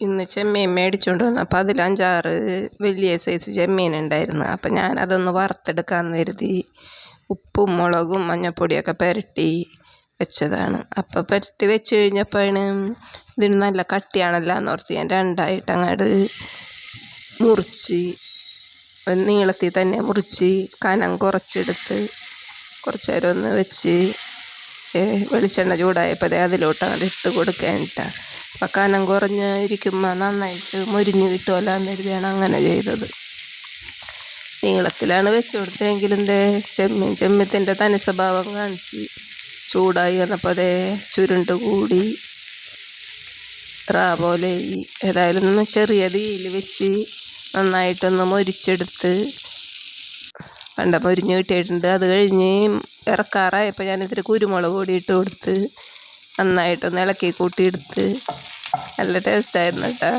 ഇന്ന് ചെമ്മീൻ മേടിച്ചുകൊണ്ട് വന്നു. അപ്പം അതിൽ അഞ്ചാറ് വലിയ സൈസ് ചെമ്മീൻ ഉണ്ടായിരുന്നു. അപ്പോൾ ഞാൻ അതൊന്ന് വറുത്തെടുക്കാൻ കരുതി ഉപ്പും മുളകും മഞ്ഞൾപ്പൊടിയൊക്കെ പുരട്ടി വെച്ചതാണ്. അപ്പോൾ പുരട്ടി വെച്ച് കഴിഞ്ഞപ്പോഴാണ് ഇതിന് നല്ല കട്ടിയാണല്ലോ എന്ന് ഓർത്ത് ഞാൻ രണ്ടായിട്ട് അങ്ങോട്ട് മുറിച്ച് നീളത്തിൽ തന്നെ മുറിച്ച് കനം കുറച്ചെടുത്ത് കുറച്ച് നേരം ഒന്ന് വെച്ച് വെളിച്ചെണ്ണ ചൂടായപ്പോൾ അതിലോട്ട് അങ്ങോട്ട് ഇട്ട് കൊടുക്കാനിട്ടാണ് അപ്പം കനം കുറഞ്ഞിരിക്കുമ്പോൾ നന്നായിട്ട് മുരിഞ്ഞ് കിട്ടുമല്ലോ എന്ന് കരുതിയാണ് അങ്ങനെ ചെയ്തത്. നീളത്തിലാണ് വെച്ച് കൊടുത്തതെങ്കിലും ദേ ചെമ്മി ചെമ്മീത്തിന്റെ തനി സ്വഭാവം കാണിച്ച് ചൂടായി വന്നപ്പോൾ അതേ ചുരുണ്ട് കൂടി റാ പോലെ ഏതായാലും ഒന്ന് ചെറിയ തീയിൽ വെച്ച് നന്നായിട്ടൊന്ന് മൊരിച്ചെടുത്ത് കണ്ട മൊരിഞ്ഞ് കിട്ടിയിട്ടുണ്ട്. അത് കഴിഞ്ഞ് ഇറക്കാറായപ്പോൾ ഞാനിത്തിരി കുരുമുളക് പൊടി ഇട്ട് കൊടുത്ത് നന്നായിട്ടൊന്ന് ഇളക്കി കൂട്ടിയെടുത്ത് നല്ല ടേസ്റ്റായിരുന്നു കേട്ടോ